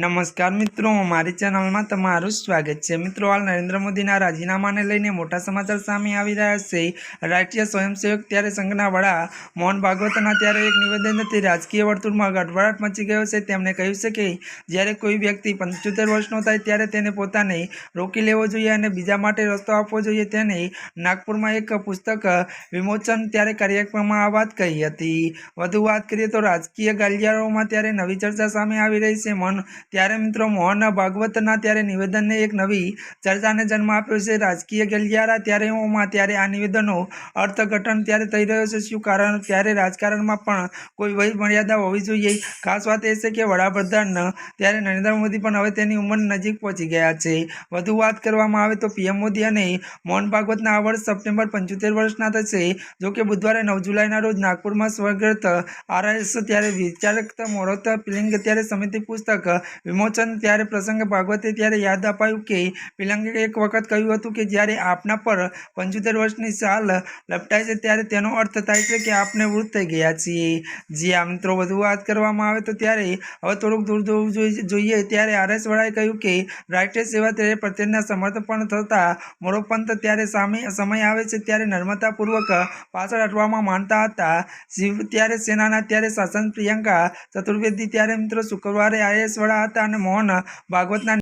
નમસ્કાર મિત્રો, મારી ચેનલમાં તમારું સ્વાગત છે. મિત્રો, હાલ નરેન્દ્ર મોદીના રાજીનામાને લઈને મોટા સમાચાર સામે આવી રહ્યા છે. રાષ્ટ્રીય સ્વયંસેવક ત્યારે સંઘના વડા મોહન ભાગવતના ત્યારે એક નિવેદનથી રાજકીય વર્તુળમાં ગડબડાટ મચી ગયો છે. તેમણે કહ્યું છે કે, જ્યારે કોઈ વ્યક્તિ પંચોતેર વર્ષનો થાય ત્યારે તેને પોતાને રોકી લેવો જોઈએ અને બીજા માટે રસ્તો આપવો જોઈએ. તેને નાગપુરમાં એક પુસ્તક વિમોચન ત્યારે કાર્યક્રમમાં આ વાત કહી હતી. વધુ વાત કરીએ તો રાજકીય ગાલિયાઓમાં ત્યારે નવી ચર્ચા સામે આવી રહી છે. મન ત્યારે મિત્રો મોહન ભાગવતના ત્યારે નિવેદનને એક નવી ચર્ચાને જન્મ આપ્યો છે. રાજકીય ગલિયારા ત્યારે ઓમાં ત્યારે આ નિવેદનો અર્થઘટન ત્યારે થઈ રહ્યો છે. શું કારણ? ત્યારે રાજકારણમાં પણ કોઈ વય મર્યાદા હોવી જોઈએ. ખાસ વાત એ છે કે વડાપ્રધાન ત્યારે નરેન્દ્ર મોદી પણ હવે તેની ઉંમર નજીક પહોંચી ગયા છે. વધુ વાત કરવામાં આવે તો પીએમ મોદી અને મોહન ભાગવતના આ વર્ષ સપ્ટેમ્બર પંચોતેર વર્ષના થશે. જો કે બુધવારે નવ જુલાઈના રોજ નાગપુરમાં સ્વર્ગસ્થ આરએસ ત્યારે વિચારક મોરત પિલિંગ ત્યારે સમિતિ પુસ્તક વિમોચન ત્યારે પ્રસંગે ભાગવતે ત્યારે યાદ અપાયું કે પિલંગે એક વખત કહ્યું હતું કે જ્યારે આપના પર પંચોતેર વર્ષની સાલ લપટાય છે ત્યારે તેનો અર્થ થાય છે કે આપણે વૃદ્ધ થઈ ગયા છીએ. જે આ મિત્રો વધુ વાત કરવામાં આવે તો ત્યારે હવે થોડુંક દૂર જોઈ- જોઈએ. ત્યારે આરએસ વડાએ કહ્યું કે રાષ્ટ્રીય સેવા ત્યારે પ્રત્યેના સમર્પણ થતાં મોરો પંથ ત્યારે સામે સમય આવે છે ત્યારે નર્મદાપૂર્વક પાછળ હટવામાં માનતા હતા. શિવ ત્યારે સેનાના ત્યારે શાસન પ્રિયંકા ચતુર્વેદી ત્યારે મિત્રો શુક્રવારે આઈએસ વડા હતા અને મોહન ભાગવતના